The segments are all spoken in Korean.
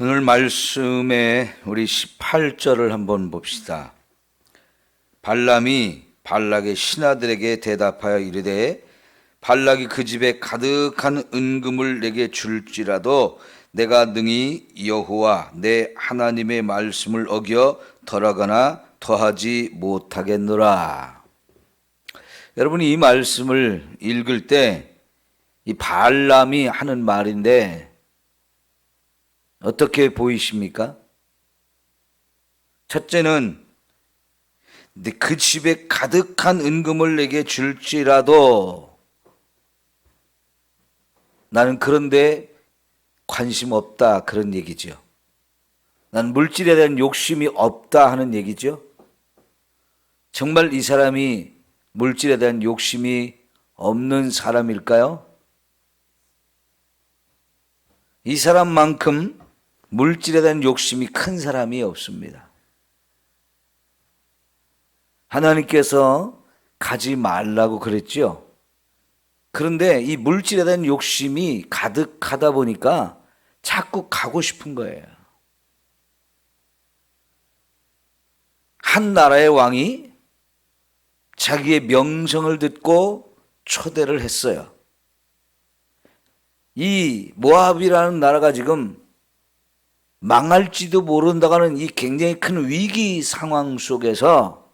오늘 말씀에 우리 18절을 한번 봅시다. 발람이 발락의 신하들에게 대답하여 이르되 발락이 그 집에 가득한 은금을 내게 줄지라도 내가 능히 여호와 내 하나님의 말씀을 어겨 덜하거나 더하지 못하겠노라. 여러분이 이 말씀을 읽을 때 이 발람이 하는 말인데 어떻게 보이십니까? 첫째는 그 집에 가득한 은금을 내게 줄지라도 나는 그런데 관심 없다 그런 얘기죠. 난 물질에 대한 욕심이 없다 하는 얘기죠. 정말 이 사람이 물질에 대한 욕심이 없는 사람일까요? 이 사람만큼 물질에 대한 욕심이 큰 사람이 없습니다. 하나님께서 가지 말라고 그랬죠. 그런데 이 물질에 대한 욕심이 가득하다 보니까 자꾸 가고 싶은 거예요. 한 나라의 왕이 자기의 명성을 듣고 초대를 했어요. 이 모압이라는 나라가 지금 망할지도 모른다가는 이 굉장히 큰 위기 상황 속에서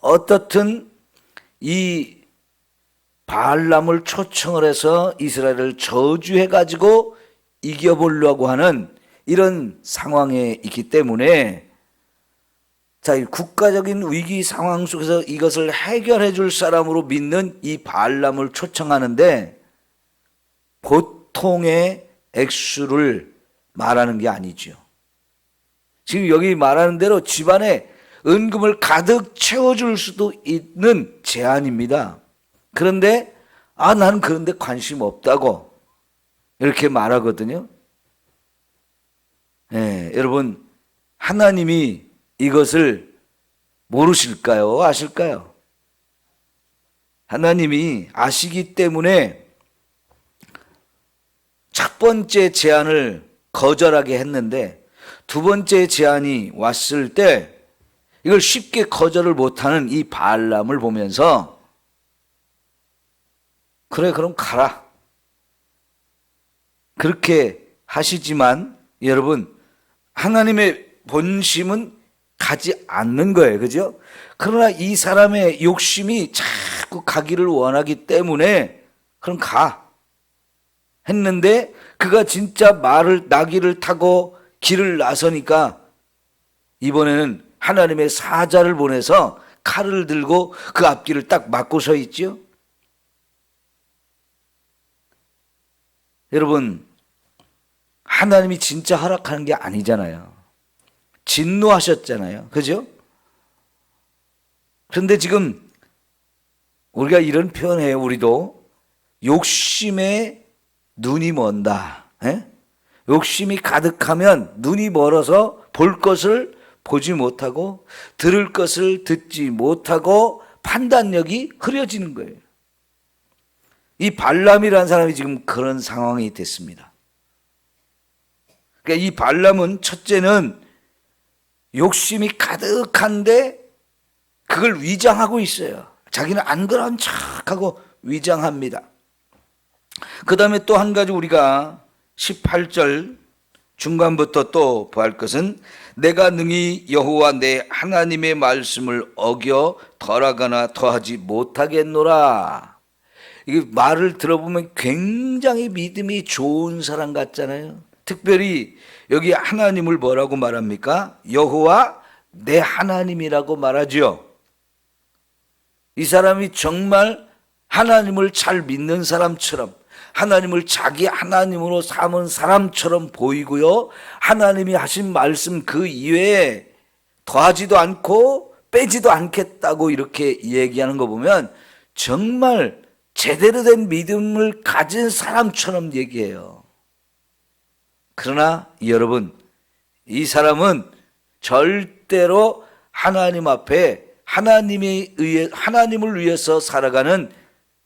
어떻든 이 바알람을 초청을 해서 이스라엘을 저주해 가지고 이겨보려고 하는 이런 상황에 있기 때문에 자, 이 국가적인 위기 상황 속에서 이것을 해결해 줄 사람으로 믿는 이 바알람을 초청하는데 보통의 액수를 말하는 게 아니죠. 지금 여기 말하는 대로 집안에 은금을 가득 채워줄 수도 있는 제안입니다. 그런데, 아, 나는 그런데 관심 없다고 이렇게 말하거든요. 예, 여러분, 하나님이 이것을 모르실까요? 아실까요? 하나님이 아시기 때문에 첫 번째 제안을 거절하게 했는데 두 번째 제안이 왔을 때 이걸 쉽게 거절을 못하는 이 발람을 보면서 그래 그럼 가라. 그렇게 하시지만 여러분 하나님의 본심은 가지 않는 거예요. 그죠? 그러나 이 사람의 욕심이 자꾸 가기를 원하기 때문에 그럼 가. 했는데 그가 진짜 말을 나귀를 타고 길을 나서니까 이번에는 하나님의 사자를 보내서 칼을 들고 그 앞길을 딱 막고 서 있죠. 여러분 하나님이 진짜 허락하는 게 아니잖아요. 진노하셨잖아요. 그죠? 그런데 지금 우리가 이런 표현해요. 우리도 욕심에 눈이 먼다. 에? 욕심이 가득하면 눈이 멀어서 볼 것을 보지 못하고 들을 것을 듣지 못하고 판단력이 흐려지는 거예요. 이 발람이라는 사람이 지금 그런 상황이 됐습니다. 그러니까 이 발람은 첫째는 욕심이 가득한데 그걸 위장하고 있어요. 자기는 안 그런 척하고 위장합니다. 그 다음에 또 한 가지 우리가 18절 중간부터 또 보할 것은 내가 능히 여호와 내 하나님의 말씀을 어겨 덜하거나 더하지 못하겠노라. 이게 말을 들어보면 굉장히 믿음이 좋은 사람 같잖아요. 특별히 여기 하나님을 뭐라고 말합니까? 여호와 내 하나님이라고 말하죠. 이 사람이 정말 하나님을 잘 믿는 사람처럼 하나님을 자기 하나님으로 삼은 사람처럼 보이고요. 하나님이 하신 말씀 그 이외에 더하지도 않고 빼지도 않겠다고 이렇게 얘기하는 거 보면 정말 제대로 된 믿음을 가진 사람처럼 얘기해요. 그러나 여러분, 이 사람은 절대로 하나님 앞에 하나님에 의해, 하나님을 위해서 살아가는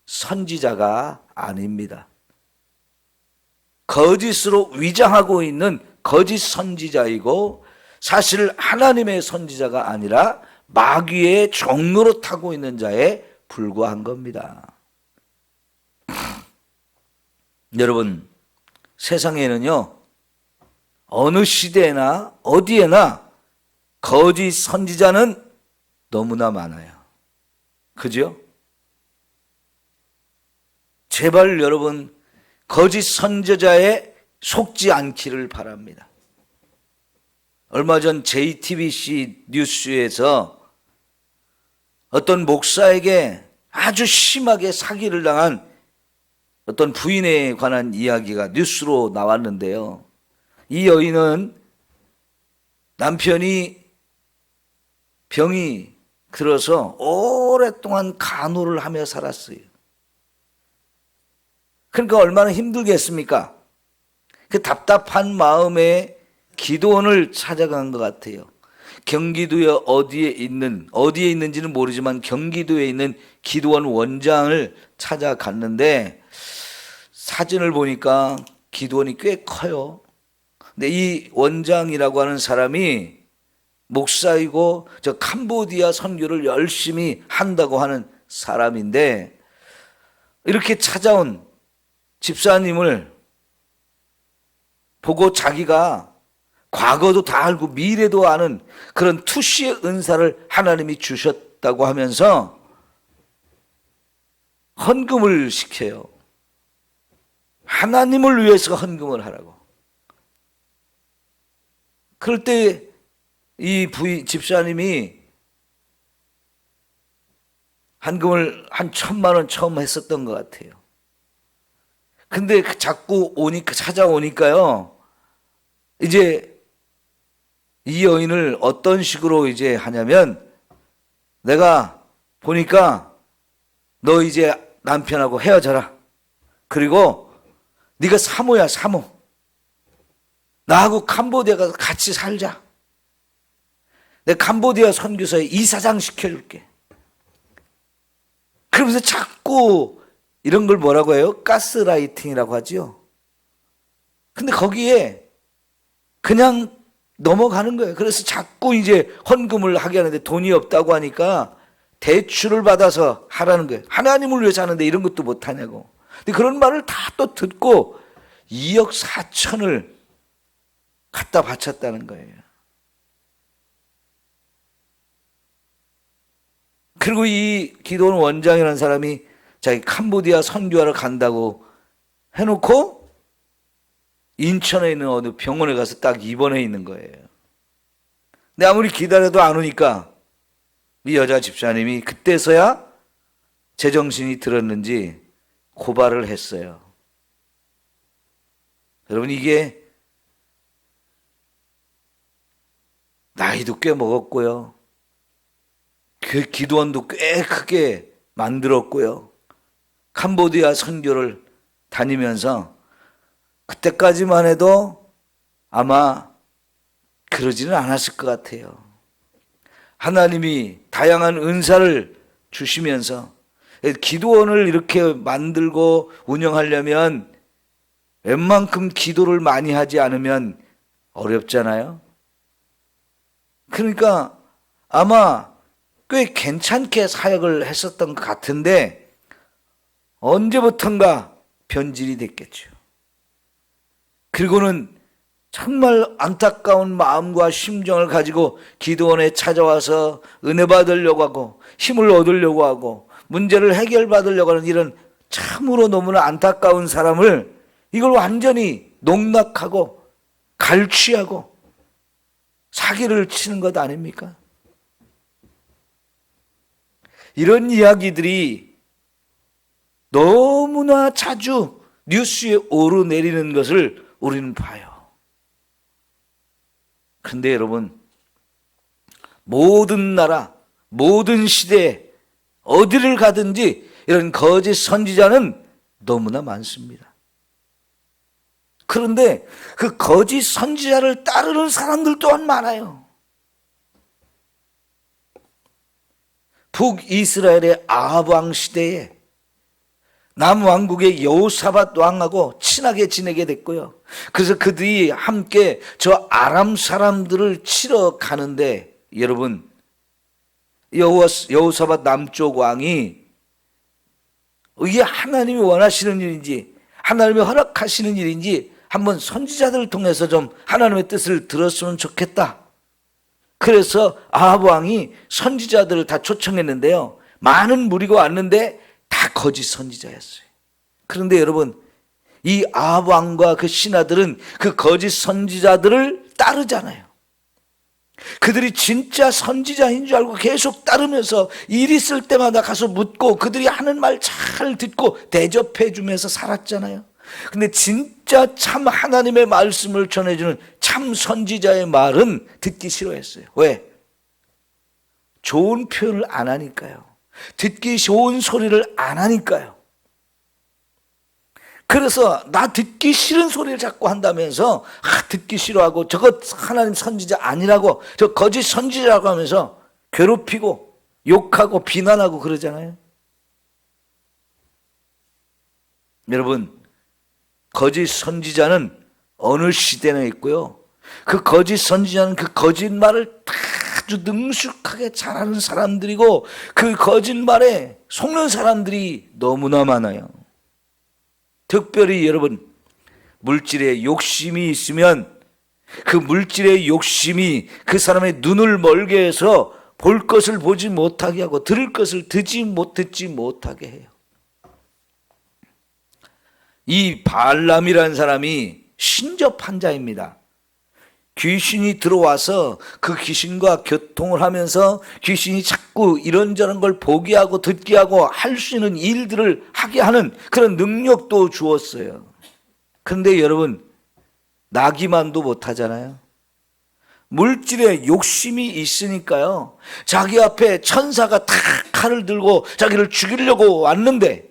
선지자가 아닙니다. 거짓으로 위장하고 있는 거짓 선지자이고 사실 하나님의 선지자가 아니라 마귀의 종로로 타고 있는 자에 불과한 겁니다. 여러분, 세상에는요, 어느 시대나 어디에나 거짓 선지자는 너무나 많아요. 그죠? 제발 여러분, 거짓 선지자에 속지 않기를 바랍니다. 얼마 전 JTBC 뉴스에서 어떤 목사에게 아주 심하게 사기를 당한 어떤 부인에 관한 이야기가 뉴스로 나왔는데요. 이 여인은 남편이 병이 들어서 오랫동안 간호를 하며 살았어요. 그러니까 얼마나 힘들겠습니까? 그 답답한 마음에 기도원을 찾아간 것 같아요. 경기도에 어디에 있는, 어디에 있는지는 모르지만 경기도에 있는 기도원 원장을 찾아갔는데 사진을 보니까 기도원이 꽤 커요. 근데 이 원장이라고 하는 사람이 목사이고 저 캄보디아 선교를 열심히 한다고 하는 사람인데 이렇게 찾아온 집사님을 보고 자기가 과거도 다 알고 미래도 아는 그런 투시의 은사를 하나님이 주셨다고 하면서 헌금을 시켜요. 하나님을 위해서 헌금을 하라고. 그럴 때 이 부인 집사님이 헌금을 한 천만 원 처음 했었던 것 같아요. 근데 자꾸 오니까 찾아오니까요. 이제 이 여인을 어떤 식으로 이제 하냐면 내가 보니까 너 이제 남편하고 헤어져라. 그리고 네가 사모야 사모. 나하고 캄보디아 가서 같이 살자. 내 캄보디아 선교사에 이사장 시켜줄게. 그러면서 자꾸 이런 걸 뭐라고 해요? 가스라이팅이라고 하지요. 근데 거기에 그냥 넘어가는 거예요. 그래서 자꾸 이제 헌금을 하게 하는데 돈이 없다고 하니까 대출을 받아서 하라는 거예요. 하나님을 위해서 하는데 이런 것도 못 하냐고. 근데 그런 말을 다 또 듣고 2억 4천을 갖다 바쳤다는 거예요. 그리고 이 기도원 원장이라는 사람이 자기 캄보디아 선교하러 간다고 해놓고 인천에 있는 어느 병원에 가서 딱 입원해 있는 거예요. 근데 아무리 기다려도 안 오니까 이 여자 집사님이 그때서야 제정신이 들었는지 고발을 했어요. 여러분 이게 나이도 꽤 먹었고요. 그 기도원도 꽤 크게 만들었고요. 캄보디아 선교를 다니면서 그때까지만 해도 아마 그러지는 않았을 것 같아요. 하나님이 다양한 은사를 주시면서 기도원을 이렇게 만들고 운영하려면 웬만큼 기도를 많이 하지 않으면 어렵잖아요. 그러니까 아마 꽤 괜찮게 사역을 했었던 것 같은데 언제부턴가 변질이 됐겠죠. 그리고는 정말 안타까운 마음과 심정을 가지고 기도원에 찾아와서 은혜 받으려고 하고 힘을 얻으려고 하고 문제를 해결받으려고 하는 이런 참으로 너무나 안타까운 사람을 이걸 완전히 농락하고 갈취하고 사기를 치는 것 아닙니까? 이런 이야기들이 너무나 자주 뉴스에 오르내리는 것을 우리는 봐요. 근데 여러분, 모든 나라, 모든 시대에 어디를 가든지 이런 거짓 선지자는 너무나 많습니다. 그런데 그 거짓 선지자를 따르는 사람들 또한 많아요. 북이스라엘의 왕 시대에 남왕국의 여호사밧 왕하고 친하게 지내게 됐고요. 그래서 그들이 함께 저 아람 사람들을 치러 가는데 여러분 여호 여호사밧 남쪽 왕이 이게 하나님이 원하시는 일인지 하나님이 허락하시는 일인지 한번 선지자들을 통해서 좀 하나님의 뜻을 들었으면 좋겠다. 그래서 아합 왕이 선지자들을 다 초청했는데요. 많은 무리가 왔는데 다 거짓 선지자였어요. 그런데 여러분 이 아합 왕과 그 신하들은 그 거짓 선지자들을 따르잖아요. 그들이 진짜 선지자인 줄 알고 계속 따르면서 일 있을 때마다 가서 묻고 그들이 하는 말 잘 듣고 대접해 주면서 살았잖아요. 근데 진짜 참 하나님의 말씀을 전해주는 참 선지자의 말은 듣기 싫어했어요. 왜? 좋은 표현을 안 하니까요. 듣기 좋은 소리를 안 하니까요. 그래서 나 듣기 싫은 소리를 자꾸 한다면서 아, 듣기 싫어하고 저거 하나님 선지자 아니라고 저 거짓 선지자라고 하면서 괴롭히고 욕하고 비난하고 그러잖아요. 여러분 거짓 선지자는 어느 시대나 있고요. 그 거짓 선지자는 그 거짓말을 아주 능숙하게 잘하는 사람들이고 그 거짓말에 속는 사람들이 너무나 많아요. 특별히 여러분 물질에 욕심이 있으면 그 물질의 욕심이 그 사람의 눈을 멀게 해서 볼 것을 보지 못하게 하고 들을 것을 듣지 못 듣지 못하게 해요. 이 발람이라는 사람이 신접한 자입니다. 귀신이 들어와서 그 귀신과 교통을 하면서 귀신이 자꾸 이런저런 걸 보게 하고 듣게 하고 할 수 있는 일들을 하게 하는 그런 능력도 주었어요. 근데 여러분, 나기만도 못하잖아요. 물질에 욕심이 있으니까요. 자기 앞에 천사가 탁 칼을 들고 자기를 죽이려고 왔는데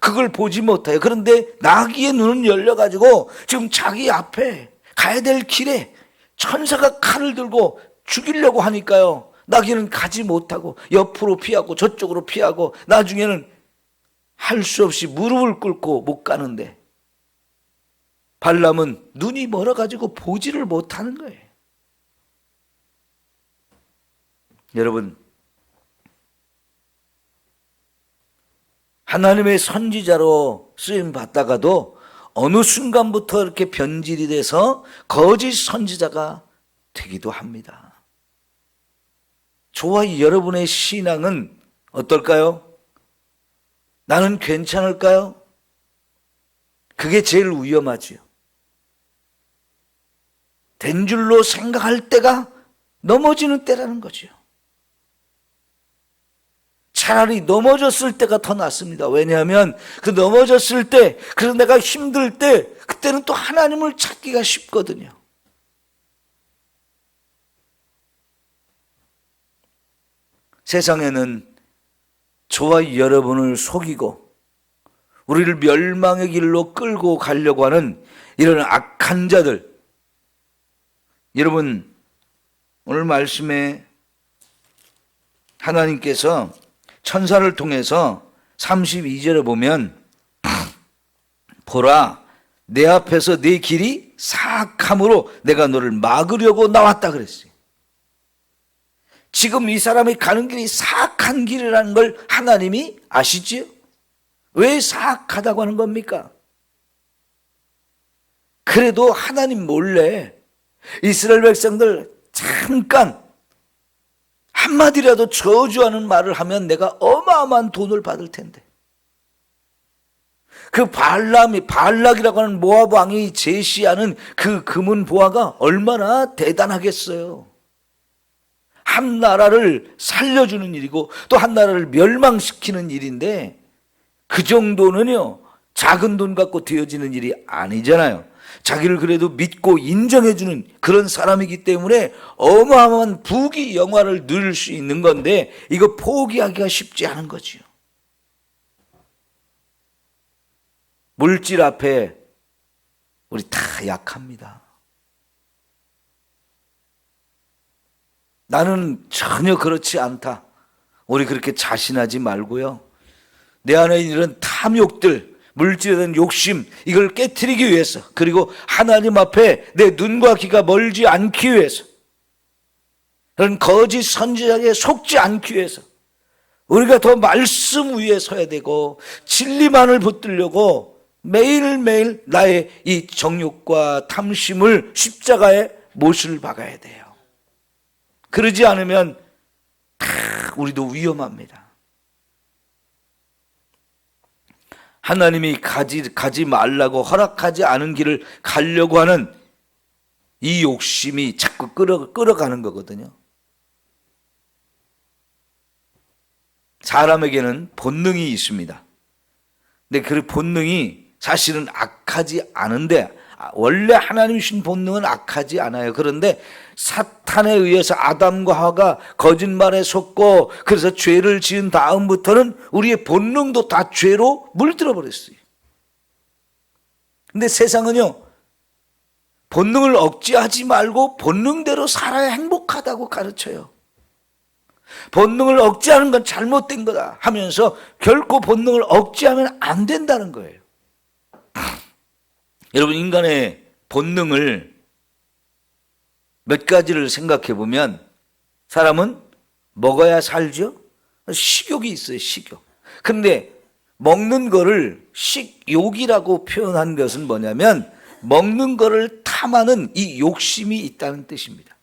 그걸 보지 못해요. 그런데 나귀의 눈은 열려가지고 지금 자기 앞에 가야 될 길에 천사가 칼을 들고 죽이려고 하니까요. 나귀는 가지 못하고 옆으로 피하고 저쪽으로 피하고 나중에는 할 수 없이 무릎을 꿇고 못 가는데 발람은 눈이 멀어가지고 보지를 못하는 거예요. 여러분, 하나님의 선지자로 쓰임 받다가도 어느 순간부터 이렇게 변질이 돼서 거짓 선지자가 되기도 합니다. 저와 여러분의 신앙은 어떨까요? 나는 괜찮을까요? 그게 제일 위험하지요. 된 줄로 생각할 때가 넘어지는 때라는 거죠. 차라리 넘어졌을 때가 더 낫습니다. 왜냐하면 그 넘어졌을 때, 그래서 내가 힘들 때, 그때는 또 하나님을 찾기가 쉽거든요. 세상에는 저와 여러분을 속이고, 우리를 멸망의 길로 끌고 가려고 하는 이런 악한 자들. 여러분, 오늘 말씀에 하나님께서 천사를 통해서 32절에 보면 보라 내 앞에서 내 길이 사악함으로 내가 너를 막으려고 나왔다 그랬어요. 지금 이 사람이 가는 길이 사악한 길이라는 걸 하나님이 아시지요? 왜 사악하다고 하는 겁니까? 그래도 하나님 몰래 이스라엘 백성들 잠깐 한마디라도 저주하는 말을 하면 내가 어마어마한 돈을 받을 텐데. 그 발람이, 발락이라고 하는 모압 왕이 제시하는 그 금은 보화가 얼마나 대단하겠어요. 한 나라를 살려주는 일이고 또 한 나라를 멸망시키는 일인데 그 정도는요, 작은 돈 갖고 되어지는 일이 아니잖아요. 자기를 그래도 믿고 인정해주는 그런 사람이기 때문에 어마어마한 부귀 영화를 누릴 수 있는 건데 이거 포기하기가 쉽지 않은 거지요. 물질 앞에 우리 다 약합니다. 나는 전혀 그렇지 않다. 우리 그렇게 자신하지 말고요. 내 안에 이런 탐욕들, 물질에 대한 욕심, 이걸 깨뜨리기 위해서, 그리고 하나님 앞에 내 눈과 귀가 멀지 않기 위해서, 그런 거짓 선지자에게 속지 않기 위해서, 우리가 더 말씀 위에 서야 되고, 진리만을 붙들려고 매일매일 나의 이 정욕과 탐심을 십자가에 못을 박아야 돼요. 그러지 않으면 다 우리도 위험합니다. 하나님이 가지, 가지 말라고 허락하지 않은 길을 가려고 하는 이 욕심이 자꾸 끌어, 끌어가는 거거든요. 사람에게는 본능이 있습니다. 근데 그 본능이 사실은 악하지 않은데 원래 하나님 신 본능은 악하지 않아요. 그런데 사탄에 의해서 아담과 하와가 거짓말에 속고 그래서 죄를 지은 다음부터는 우리의 본능도 다 죄로 물들어 버렸어요. 근데 세상은요. 본능을 억제하지 말고 본능대로 살아야 행복하다고 가르쳐요. 본능을 억제하는 건 잘못된 거다 하면서 결코 본능을 억제하면 안 된다는 거예요. 여러분 인간의 본능을 몇 가지를 생각해 보면 사람은 먹어야 살죠. 식욕이 있어요, 식욕. 근데 먹는 거를 식욕이라고 표현한 것은 뭐냐면 먹는 거를 탐하는 이 욕심이 있다는 뜻입니다.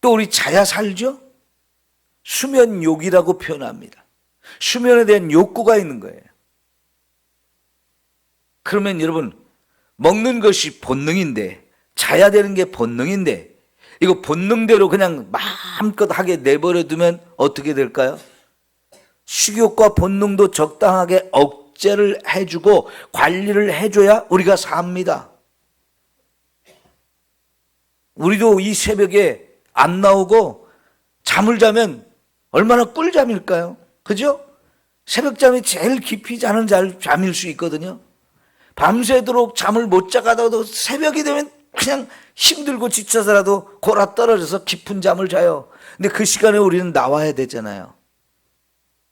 또 우리 자야 살죠? 수면욕이라고 표현합니다. 수면에 대한 욕구가 있는 거예요. 그러면 여러분 먹는 것이 본능인데 자야 되는 게 본능인데 이거 본능대로 그냥 마음껏 하게 내버려 두면 어떻게 될까요? 식욕과 본능도 적당하게 억제를 해주고 관리를 해줘야 우리가 삽니다. 우리도 이 새벽에 안 나오고 잠을 자면 얼마나 꿀잠일까요? 그죠? 새벽잠이 제일 깊이 자는 잠일 수 있거든요. 밤새도록 잠을 못 자가다가도 새벽이 되면 그냥 힘들고 지쳐서라도 골아 떨어져서 깊은 잠을 자요. 근데 그 시간에 우리는 나와야 되잖아요.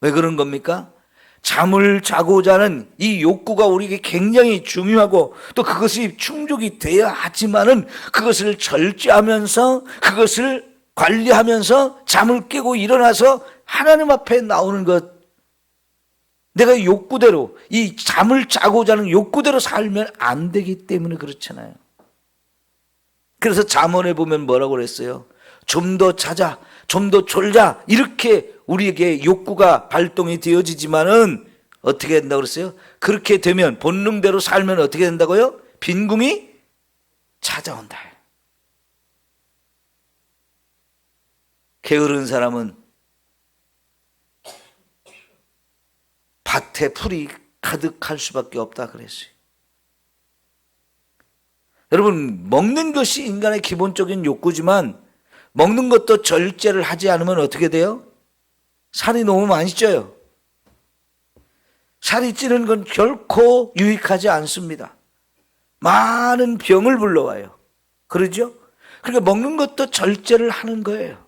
왜 그런 겁니까? 잠을 자고자 하는 이 욕구가 우리에게 굉장히 중요하고 또 그것이 충족이 돼야 하지만은 그것을 절제하면서 그것을 관리하면서 잠을 깨고 일어나서 하나님 앞에 나오는 것 내가 욕구대로 이 잠을 자고 자는 욕구대로 살면 안 되기 때문에 그렇잖아요. 그래서 잠언에 보면 뭐라고 그랬어요? 좀더 자자, 좀더 졸자 이렇게 우리에게 욕구가 발동이 되어지지만은 어떻게 된다고 그랬어요? 그렇게 되면 본능대로 살면 어떻게 된다고요? 빈궁이 찾아온다. 게으른 사람은 밭에 풀이 가득할 수밖에 없다 그랬어요. 여러분, 먹는 것이 인간의 기본적인 욕구지만 먹는 것도 절제를 하지 않으면 어떻게 돼요? 살이 너무 많이 쪄요. 살이 찌는 건 결코 유익하지 않습니다. 많은 병을 불러와요. 그러죠? 그러니까 먹는 것도 절제를 하는 거예요.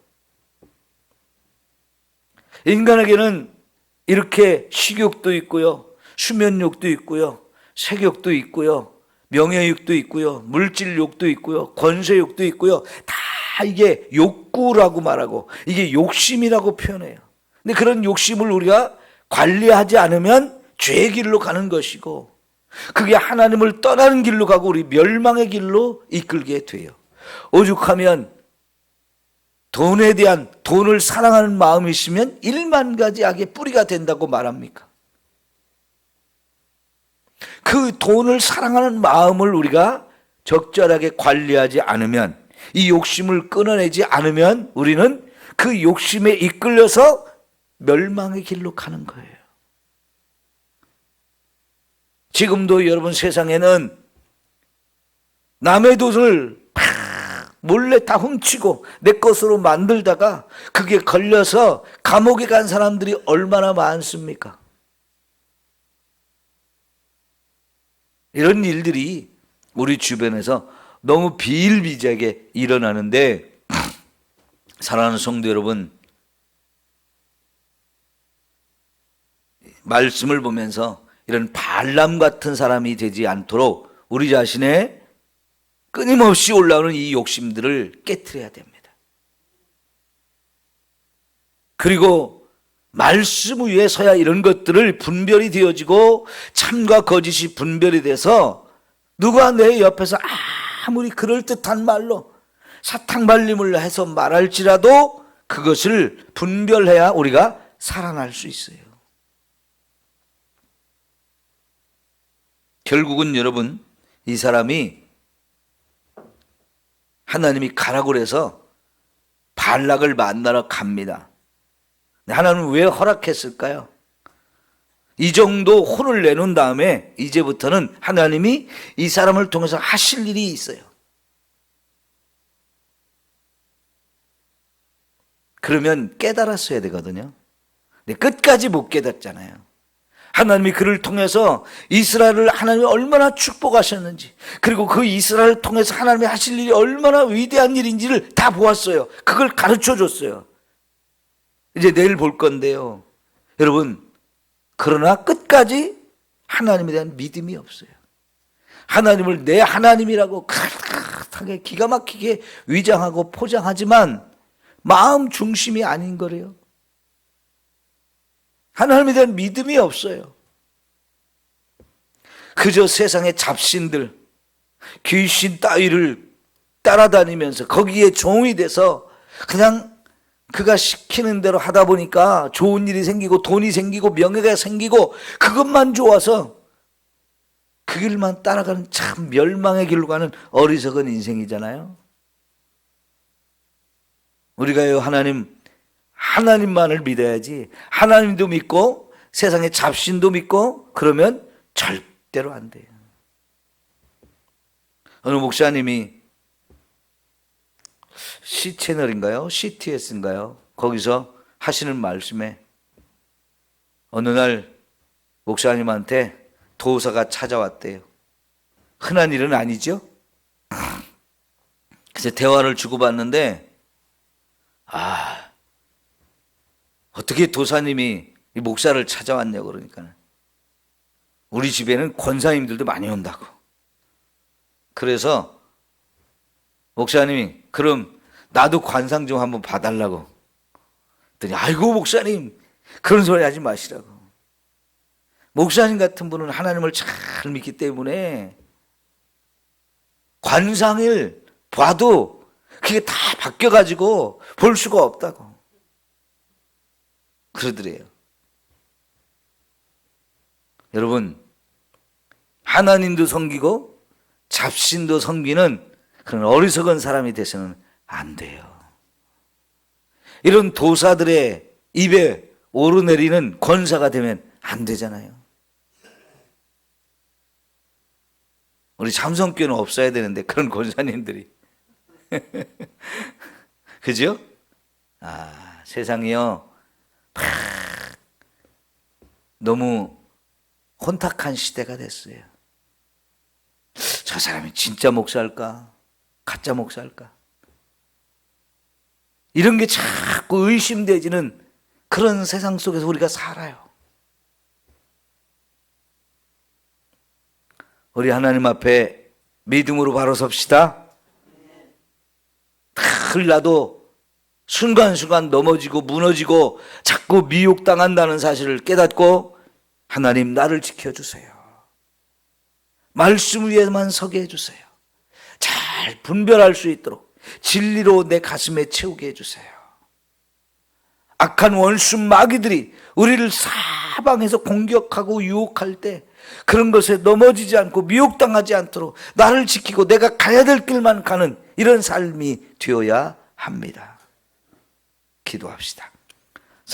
인간에게는 이렇게 식욕도 있고요. 수면욕도 있고요. 색욕도 있고요. 명예욕도 있고요. 물질욕도 있고요. 권세욕도 있고요. 다 이게 욕구라고 말하고 이게 욕심이라고 표현해요. 근데 그런 욕심을 우리가 관리하지 않으면 죄의 길로 가는 것이고 그게 하나님을 떠나는 길로 가고 우리 멸망의 길로 이끌게 돼요. 오죽하면 돈에 대한 돈을 사랑하는 마음이 있으면 일만 가지 악의 뿌리가 된다고 말합니까? 그 돈을 사랑하는 마음을 우리가 적절하게 관리하지 않으면 이 욕심을 끊어내지 않으면 우리는 그 욕심에 이끌려서 멸망의 길로 가는 거예요. 지금도 여러분 세상에는 남의 돈을 몰래 다 훔치고 내 것으로 만들다가 그게 걸려서 감옥에 간 사람들이 얼마나 많습니까? 이런 일들이 우리 주변에서 너무 비일비재하게 일어나는데 사랑하는 성도 여러분 말씀을 보면서 이런 발람 같은 사람이 되지 않도록 우리 자신의 끊임없이 올라오는 이 욕심들을 깨뜨려야 됩니다. 그리고 말씀 위에 서야 이런 것들을 분별이 되어지고 참과 거짓이 분별이 돼서 누가 내 옆에서 아무리 그럴듯한 말로 사탕 발림을 해서 말할지라도 그것을 분별해야 우리가 살아날 수 있어요. 결국은 여러분, 이 사람이 하나님이 가라고 그래서 발락을 만나러 갑니다. 하나님은 왜 허락했을까요? 이 정도 혼을 내놓은 다음에 이제부터는 하나님이 이 사람을 통해서 하실 일이 있어요. 그러면 깨달았어야 되거든요. 근데 끝까지 못 깨닫잖아요. 하나님이 그를 통해서 이스라엘을 하나님이 얼마나 축복하셨는지, 그리고 그 이스라엘을 통해서 하나님이 하실 일이 얼마나 위대한 일인지를 다 보았어요. 그걸 가르쳐 줬어요. 이제 내일 볼 건데요. 여러분, 그러나 끝까지 하나님에 대한 믿음이 없어요. 하나님을 내 하나님이라고 크게 기가 막히게 위장하고 포장하지만 마음 중심이 아닌 거래요. 하나님에 대한 믿음이 없어요. 그저 세상의 잡신들, 귀신 따위를 따라다니면서 거기에 종이 돼서 그냥 그가 시키는 대로 하다 보니까 좋은 일이 생기고 돈이 생기고 명예가 생기고 그것만 좋아서 그 길만 따라가는 참 멸망의 길로 가는 어리석은 인생이잖아요. 우리가요, 하나님, 하나님만을 믿어야지. 하나님도 믿고 세상의 잡신도 믿고 그러면 절대로 안 돼요. 어느 목사님이 C 채널인가요? CTS인가요? 거기서 하시는 말씀에 어느 날 목사님한테 도사가 찾아왔대요. 흔한 일은 아니죠? 그래서 대화를 주고받는데 아, 어떻게 도사님이 이 목사를 찾아왔냐고 그러니까 우리 집에는 권사님들도 많이 온다고. 그래서 목사님이 그럼 나도 관상 좀 한번 봐달라고. 그랬더니 아이고 목사님 그런 소리 하지 마시라고. 목사님 같은 분은 하나님을 잘 믿기 때문에 관상을 봐도 그게 다 바뀌어가지고 볼 수가 없다고. 그러더래요. 여러분, 하나님도 섬기고 잡신도 섬기는 그런 어리석은 사람이 돼서는 안 돼요. 이런 도사들의 입에 오르내리는 권사가 되면 안 되잖아요. 우리 참성교는 없어야 되는데 그런 권사님들이 그죠? 아 세상이요 팍 너무 혼탁한 시대가 됐어요. 저 사람이 진짜 목사일까? 가짜 목사일까? 이런 게 자꾸 의심되지는 그런 세상 속에서 우리가 살아요. 우리 하나님 앞에 믿음으로 바로 섭시다. 흘나도 순간순간 넘어지고 무너지고 자꾸 미혹당한다는 사실을 깨닫고 하나님 나를 지켜주세요. 말씀 위에만 서게 해주세요. 잘 분별할 수 있도록 진리로 내 가슴에 채우게 해주세요. 악한 원수 마귀들이 우리를 사방에서 공격하고 유혹할 때 그런 것에 넘어지지 않고 미혹당하지 않도록 나를 지키고 내가 가야 될 길만 가는 이런 삶이 되어야 합니다. 기도합시다.